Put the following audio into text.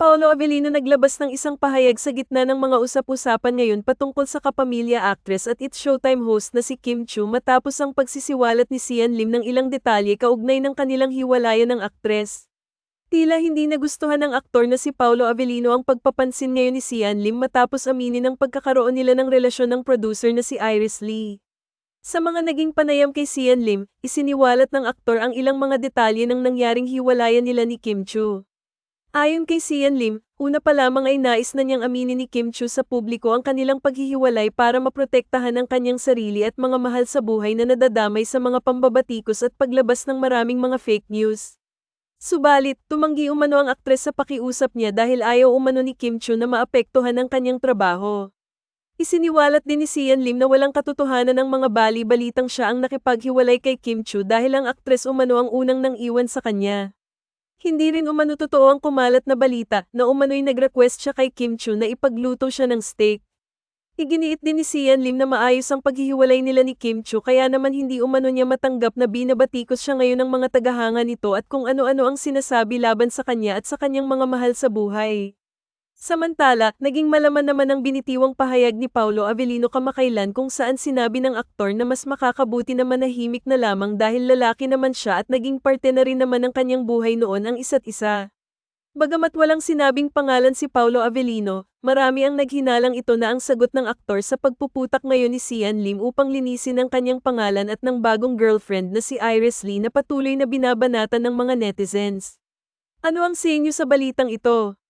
Paolo Avellino naglabas ng isang pahayag sa gitna ng mga usap-usapan ngayon patungkol sa kapamilya actress at It's Showtime host na si Kim Chu matapos ang pagsisiwalat ni Sian Lim ng ilang detalye kaugnay ng kanilang hiwalayan ng aktres. Tila hindi nagustuhan ng aktor na si Paolo Avellino ang pagpapansin ngayon ni Sian Lim matapos aminin ang pagkakaroon nila ng relasyon ng producer na si Iris Lee. Sa mga naging panayam kay Sian Lim, isiniwalat ng aktor ang ilang mga detalye ng nangyaring hiwalayan nila ni Kim Chu. Ayon kay Sian Lim, una pa lamang ay nais na niyang aminin ni Kim Chu sa publiko ang kanilang paghihiwalay para maprotektahan ang kanyang sarili at mga mahal sa buhay na nadadamay sa mga pambabatikos at paglabas ng maraming mga fake news. Subalit, tumanggi umano ang aktres sa pakiusap niya dahil ayaw umano ni Kim Chu na maapektuhan ang kanyang trabaho. Isiniwalat din ni Sian Lim na walang katotohanan ng mga bali-balitang siya ang nakipaghiwalay kay Kim Chu dahil ang aktres umano ang unang nang iwan sa kanya. Hindi rin umano totoo ang kumalat na balita na umano'y nag-request siya kay Kim Chu na ipagluto siya ng steak. Iginiit din ni Sian Lim na maayos ang paghihiwalay nila ni Kim Chu kaya naman hindi umano niya matanggap na binabatikos siya ngayon ng mga tagahanga nito at kung ano-ano ang sinasabi laban sa kanya at sa kanyang mga mahal sa buhay. Samantala, naging malaman naman ang binitiwang pahayag ni Paulo Avellino kamakailan kung saan sinabi ng aktor na mas makakabuti na manahimik na lamang dahil lalaki naman siya at naging parte na rin naman ng kanyang buhay noon ang isa't isa. Bagamat walang sinabing pangalan si Paulo Avellino, marami ang naghinalang ito na ang sagot ng aktor sa pagpuputak ngayon ni Sian Lim upang linisin ang kanyang pangalan at ng bagong girlfriend na si Iris Lee na patuloy na binabanatan ng mga netizens. Ano ang sa inyo sa balitang ito?